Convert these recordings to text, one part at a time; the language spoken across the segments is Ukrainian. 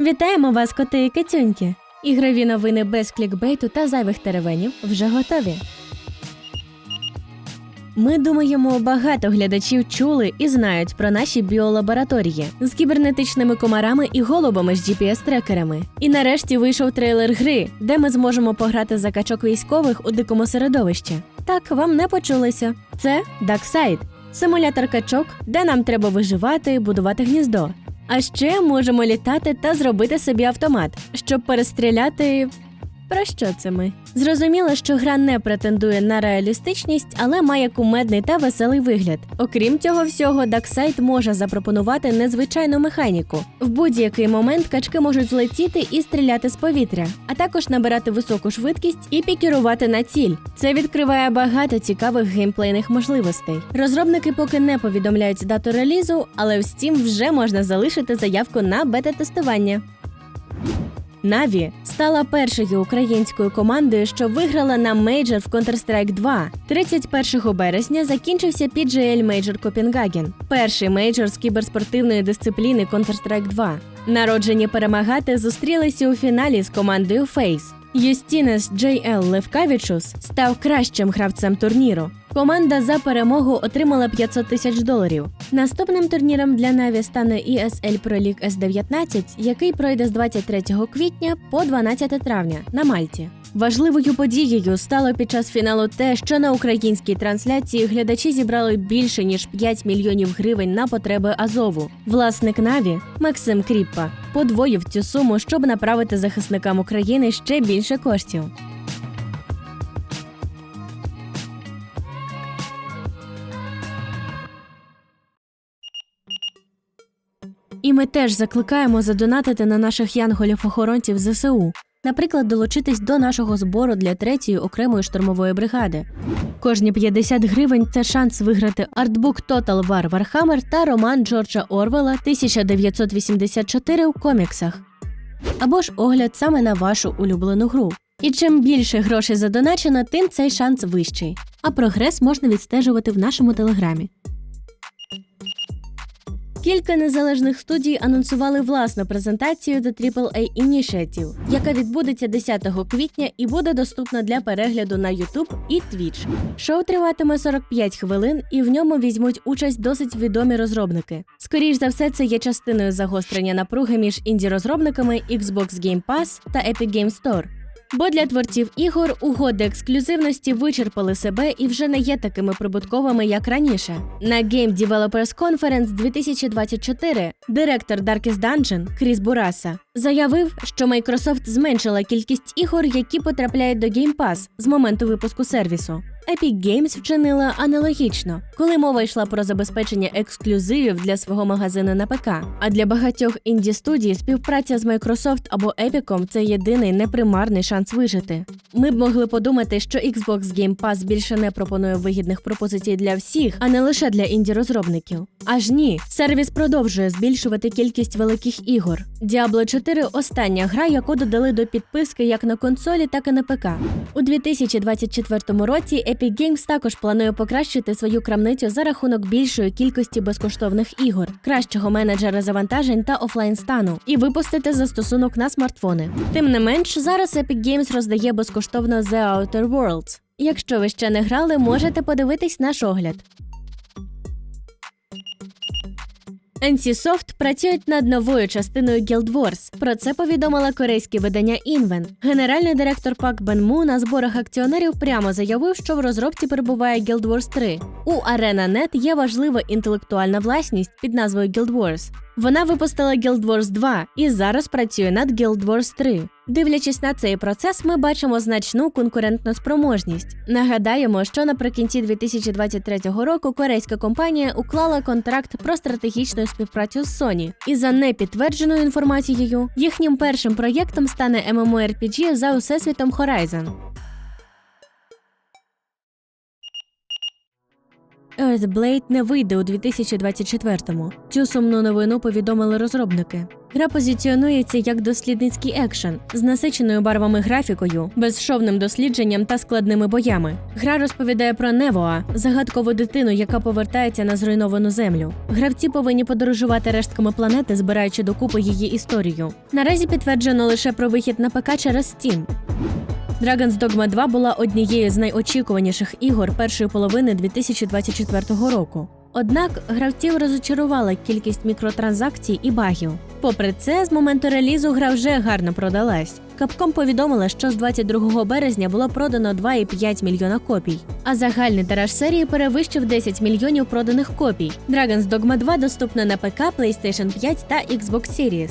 Вітаємо вас, коти і кицюньки! Ігрові новини без клікбейту та зайвих теревенів вже готові. Ми думаємо, багато глядачів чули і знають про наші біолабораторії з кібернетичними комарами і голубами з GPS-трекерами. І нарешті вийшов трейлер гри, де ми зможемо пограти за качок військових у дикому середовищі. Так, вам не почулося. Це Darkside – симулятор качок, де нам треба виживати, будувати гніздо. А ще можемо літати та зробити собі автомат, щоб перестріляти. Про що це ми? Зрозуміло, що гра не претендує на реалістичність, але має кумедний та веселий вигляд. Окрім цього всього, Darkside може запропонувати незвичайну механіку. В будь-який момент качки можуть злетіти і стріляти з повітря, а також набирати високу швидкість і пікірувати на ціль. Це відкриває багато цікавих геймплейних можливостей. Розробники поки не повідомляють дату релізу, але в Steam вже можна залишити заявку на бета-тестування. Наві стала першою українською командою, що виграла на мейджор в Counter-Strike 2. 31 березня закінчився PGL Major Копенгаген, перший мейджор з кіберспортивної дисципліни Counter-Strike 2. Народжені перемагати зустрілися у фіналі з командою FaZe. Юстінес Джей Ел Левкавічус став кращим гравцем турніру. Команда за перемогу отримала 500 тисяч доларів. Наступним турніром для Наві стане ESL Pro League S19, який пройде з 23 квітня по 12 травня на Мальті. Важливою подією стало під час фіналу те, що на українській трансляції глядачі зібрали більше ніж 5 мільйонів гривень на потреби Азову. Власник Наві Максим Кріппа подвоїв цю суму, щоб направити захисникам України ще більше коштів. Ми теж закликаємо задонатити на наших янголів-охоронців ЗСУ, наприклад, долучитись до нашого збору для третьої окремої штурмової бригади. Кожні 50 гривень це шанс виграти артбук Total War Warhammer та роман Джорджа Орвела 1984 у коміксах. Або ж огляд саме на вашу улюблену гру. І чим більше грошей задоначено, тим цей шанс вищий. А прогрес можна відстежувати в нашому телеграмі. Кілька незалежних студій анонсували власну презентацію The AAA Initiative, яка відбудеться 10 квітня і буде доступна для перегляду на YouTube і Twitch. Шоу триватиме 45 хвилин, і в ньому візьмуть участь досить відомі розробники. Скоріш за все, це є частиною загострення напруги між інді-розробниками Xbox Game Pass та Epic Game Store. Бо для творців ігор угоди ексклюзивності вичерпали себе і вже не є такими прибутковими, як раніше. На Game Developers Conference 2024 директор Darkest Dungeon Кріс Бураса заявив, що Microsoft зменшила кількість ігор, які потрапляють до Game Pass з моменту випуску сервісу. Epic Games вчинила аналогічно, коли мова йшла про забезпечення ексклюзивів для свого магазину на ПК. А для багатьох інді студій співпраця з Microsoft або Epic – це єдиний непримарний шанс вижити. Ми б могли подумати, що Xbox Game Pass більше не пропонує вигідних пропозицій для всіх, а не лише для інді розробників. Аж ні, сервіс продовжує збільшувати кількість великих ігор. Diablo 4 – остання гра, яку додали до підписки як на консолі, так і на ПК. У 2024 році Epic Games також планує покращити свою крамницю за рахунок більшої кількості безкоштовних ігор, кращого менеджера завантажень та офлайн стану і випустити застосунок на смартфони. Тим не менш, зараз Epic Games роздає безкоштовно The Outer Worlds. Якщо ви ще не грали, можете подивитись наш огляд. NCSoft працюють над новою частиною Guild Wars. Про це повідомила корейське видання Inven. Генеральний директор Пак Бен Му на зборах акціонерів прямо заявив, що в розробці перебуває Guild Wars 3. У ArenaNet є важлива інтелектуальна власність під назвою Guild Wars. Вона випустила Guild Wars 2 і зараз працює над Guild Wars 3. Дивлячись на цей процес, ми бачимо значну конкурентну спроможність. Нагадаємо, що наприкінці 2023 року корейська компанія уклала контракт про стратегічну співпрацю з Sony. І за непідтвердженою інформацією, їхнім першим проєктом стане MMORPG за усесвітом Horizon. Earthblade не вийде у 2024-му. Цю сумну новину повідомили розробники. Гра позиціонується як дослідницький екшен з насиченою барвами графікою, безшовним дослідженням та складними боями. Гра розповідає про Невоа, загадкову дитину, яка повертається на зруйновану землю. Гравці повинні подорожувати рештками планети, збираючи докупи її історію. Наразі підтверджено лише про вихід на ПК через Steam. Dragon's Dogma 2 була однією з найочікуваніших ігор першої половини 2024 року. Однак гравців розочарувала кількість мікротранзакцій і багів. Попри це, з моменту релізу гра вже гарно продалась. Capcom повідомила, що з 22 березня було продано 2,5 мільйона копій, а загальний тираж серії перевищив 10 мільйонів проданих копій. Dragon's Dogma 2 доступна на ПК, PlayStation 5 та Xbox Series.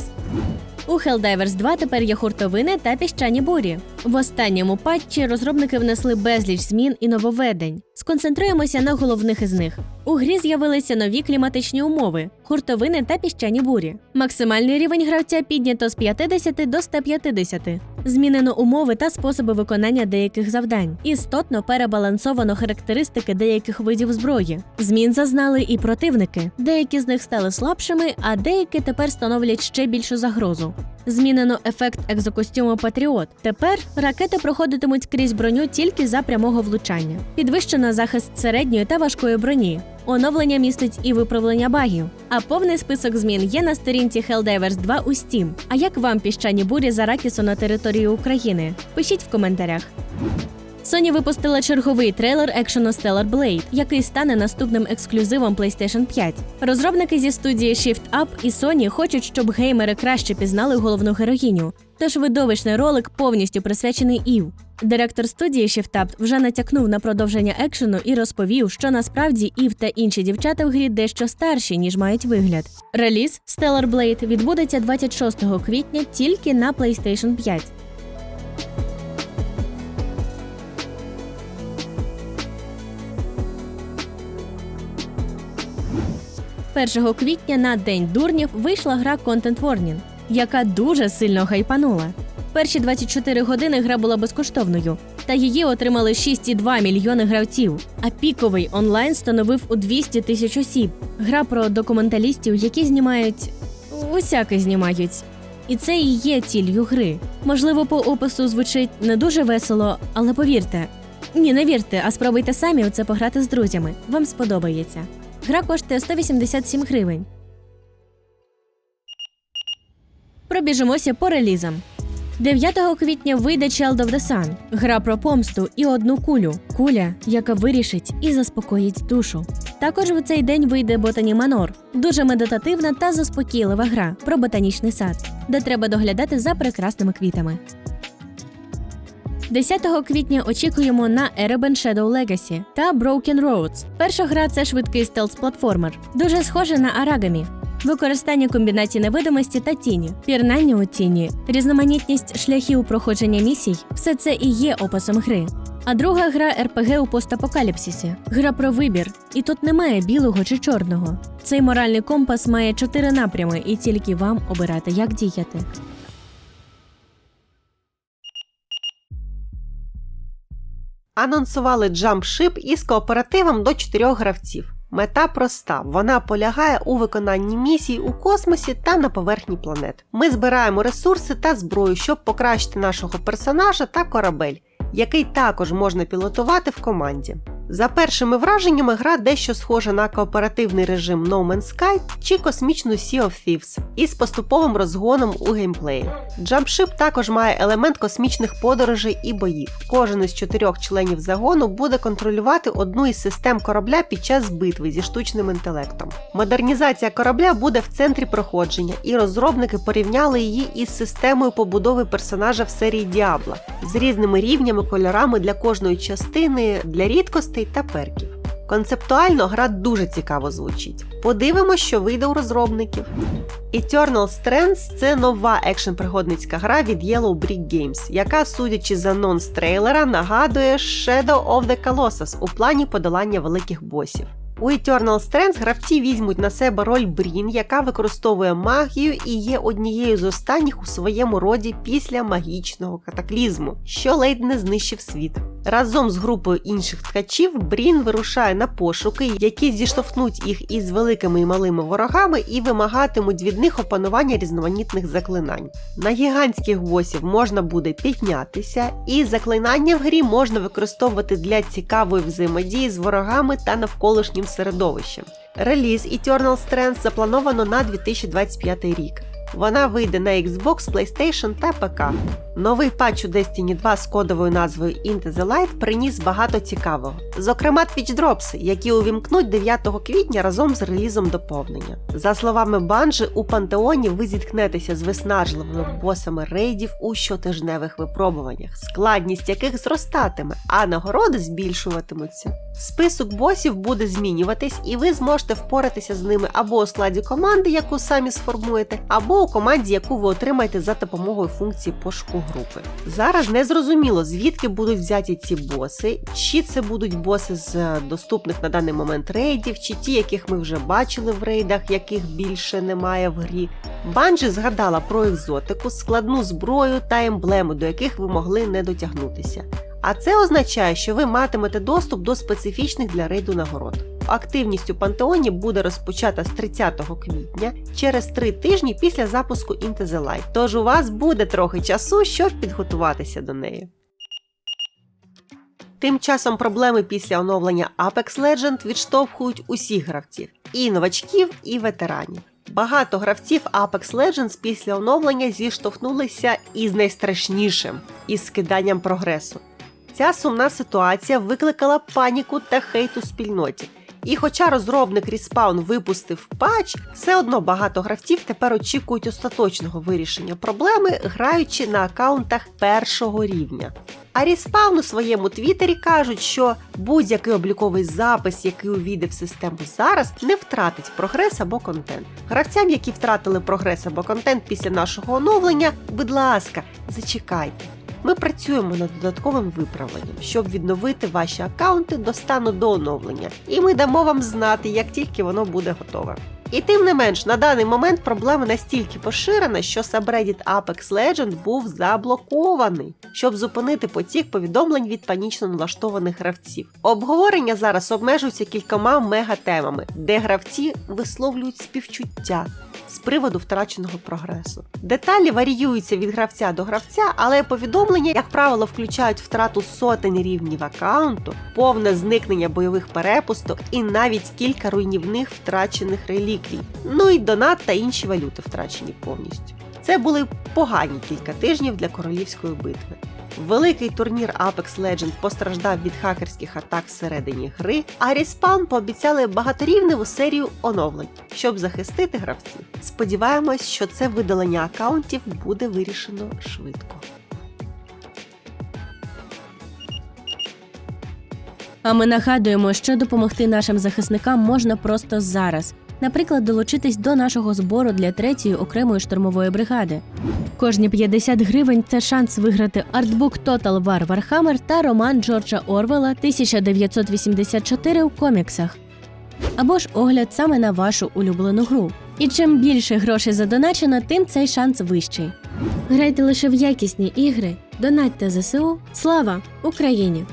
У Helldivers 2 тепер є хуртовини та піщані бурі. В останньому патчі розробники внесли безліч змін і нововведень. Сконцентруємося на головних із них. У грі з'явилися нові кліматичні умови, хуртовини та піщані бурі. Максимальний рівень гравця піднято з 50 до 150. Змінено умови та способи виконання деяких завдань. Істотно перебалансовано характеристики деяких видів зброї. Змін зазнали і противники. Деякі з них стали слабшими, а деякі тепер становлять ще більшу загрозу. Змінено ефект екзокостюму Патріот. Тепер ракети проходитимуть крізь броню тільки за прямого влучання. Підвищено захист середньої та важкої броні. Оновлення містить і виправлення багів. А повний список змін є на сторінці Helldivers 2 у Steam. А як вам піщані бурі за Ракісу на території України? Пишіть в коментарях. Sony випустила черговий трейлер екшену Stellar Blade, який стане наступним ексклюзивом PlayStation 5. Розробники зі студії Shift Up і Sony хочуть, щоб геймери краще пізнали головну героїню. Тож видовищний ролик повністю присвячений Ів. Директор студії Shift Up вже натякнув на продовження екшену і розповів, що насправді Ів та інші дівчата в грі дещо старші, ніж мають вигляд. Реліз Stellar Blade відбудеться 26 квітня тільки на PlayStation 5. 1 квітня на День дурнів вийшла гра Content Warning, яка дуже сильно хайпанула. Перші 24 години гра була безкоштовною, та її отримали 6,2 мільйони гравців. А піковий онлайн становив у 200 тисяч осіб. Гра про документалістів, які знімають усяке знімають. І це і є ціллю гри. Можливо, по опису звучить не дуже весело, але повірте. Ні, не вірте, а спробуйте самі у це пограти з друзями. Вам сподобається. Гра коштує 187 гривень. Пробіжимося по релізам. 9 квітня вийде Child of the Sun – гра про помсту і одну кулю. Куля, яка вирішить і заспокоїть душу. Також в цей день вийде Ботані Манор дуже медитативна та заспокійлива гра про ботанічний сад, де треба доглядати за прекрасними квітами. 10 квітня очікуємо на Ereban Shadow Legacy та Broken Roads. Перша гра це швидкий стелс-платформер, дуже схожа на Арагамі. Використання комбінацій невидимості та тіні, пірнання у тіні, різноманітність шляхів проходження місій все це і є описом гри. А друга гра РПГ у постапокаліпсисі. Гра про вибір. І тут немає білого чи чорного. Цей моральний компас має чотири напрями, і тільки вам обирати, як діяти. Анонсували джампшип із кооперативом до чотирьох гравців. Мета проста: вона полягає у виконанні місій у космосі та на поверхні планет. Ми збираємо ресурси та зброю, щоб покращити нашого персонажа та корабель, який також можна пілотувати в команді. За першими враженнями, гра дещо схожа на кооперативний режим No Man's Sky чи космічну Sea of Thieves із поступовим розгоном у геймплеї. Jumpship також має елемент космічних подорожей і боїв. Кожен із чотирьох членів загону буде контролювати одну із систем корабля під час битви зі штучним інтелектом. Модернізація корабля буде в центрі проходження, і розробники порівняли її із системою побудови персонажа в серії Діабло з різними рівнями, кольорами для кожної частини, для рідкостей та перків. Концептуально гра дуже цікаво звучить. Подивимось, що вийде у розробників. Eternal Strengths – це нова екшн-пригодницька гра від Yellow Brick Games, яка, судячи за нонс трейлера, нагадує Shadow of the Colossus у плані подолання великих босів. У Eternal Strengths гравці візьмуть на себе роль Брін, яка використовує магію і є однією з останніх у своєму роді після магічного катаклізму, що ледь не знищив світ. Разом з групою інших ткачів Брін вирушає на пошуки, які зіштовхнуть їх із великими і малими ворогами і вимагатимуть від них опанування різноманітних заклинань. На гігантських босів можна буде піднятися, і заклинання в грі можна використовувати для цікавої взаємодії з ворогами та навколишнім середовищем. Реліз Eternal Strength заплановано на 2025 рік. Вона вийде на Xbox, PlayStation та ПК. Новий патч у Destiny 2 з кодовою назвою Into the Light приніс багато цікавого. Зокрема, Twitch Drops, які увімкнуть 9 квітня разом з релізом доповнення. За словами Банжи, у пантеоні ви зіткнетеся з виснажливими босами рейдів у щотижневих випробуваннях, складність яких зростатиме, а нагороди збільшуватимуться. Список босів буде змінюватись, і ви зможете впоратися з ними або у складі команди, яку самі сформуєте, або у команді, яку ви отримаєте за допомогою функції пошуку групи. Зараз не зрозуміло, звідки будуть взяті ці боси, чи це будуть боси з е, доступних на даний момент рейдів, чи ті, яких ми вже бачили в рейдах, яких більше немає в грі. Банджі згадала про екзотику, складну зброю та емблеми, до яких ви могли не дотягнутися. А це означає, що ви матимете доступ до специфічних для рейду нагород. Активність у пантеоні буде розпочата з 30 квітня через три тижні після запуску Into the Light. Тож у вас буде трохи часу, щоб підготуватися до неї. Тим часом проблеми після оновлення Apex Legend відштовхують усіх гравців і новачків, і ветеранів. Багато гравців Apex Legends після оновлення зіштовхнулися із найстрашнішим із скиданням прогресу. Ця сумна ситуація викликала паніку та хейт у спільноті. І хоча розробник Respawn випустив патч, все одно багато гравців тепер очікують остаточного вирішення проблеми, граючи на аккаунтах першого рівня. А Respawn у своєму твіттері кажуть, що будь-який обліковий запис, який увійде в систему зараз, не втратить прогрес або контент. Гравцям, які втратили прогрес або контент після нашого оновлення, будь ласка, зачекайте. Ми працюємо над додатковим виправленням, щоб відновити ваші аккаунти до стану до оновлення, і ми дамо вам знати, як тільки воно буде готове. І тим не менш, на даний момент проблема настільки поширена, що сабреддіт Apex Legend був заблокований, щоб зупинити потік повідомлень від панічно налаштованих гравців. Обговорення зараз обмежуються кількома мегатемами, де гравці висловлюють співчуття з приводу втраченого прогресу. Деталі варіюються від гравця до гравця, але повідомлення, як правило, включають втрату сотень рівнів аккаунту, повне зникнення бойових перепусток і навіть кілька руйнівних втрачених реліквій. Ну і донат та інші валюти втрачені повністю. Це були погані кілька тижнів для королівської битви. Великий турнір Apex Legend постраждав від хакерських атак всередині гри, а Respawn пообіцяли багаторівневу серію оновлень, щоб захистити гравців. Сподіваємось, що це видалення аккаунтів буде вирішено швидко. А ми нагадуємо, що допомогти нашим захисникам можна просто зараз. Наприклад, долучитись до нашого збору для третьої окремої штурмової бригади. Кожні 50 гривень це шанс виграти артбук Total War Warhammer та роман Джорджа Орвела 1984 у коміксах. Або ж огляд саме на вашу улюблену гру. І чим більше грошей задоначено, тим цей шанс вищий. Грайте лише в якісні ігри, донатьте ЗСУ. Слава Україні!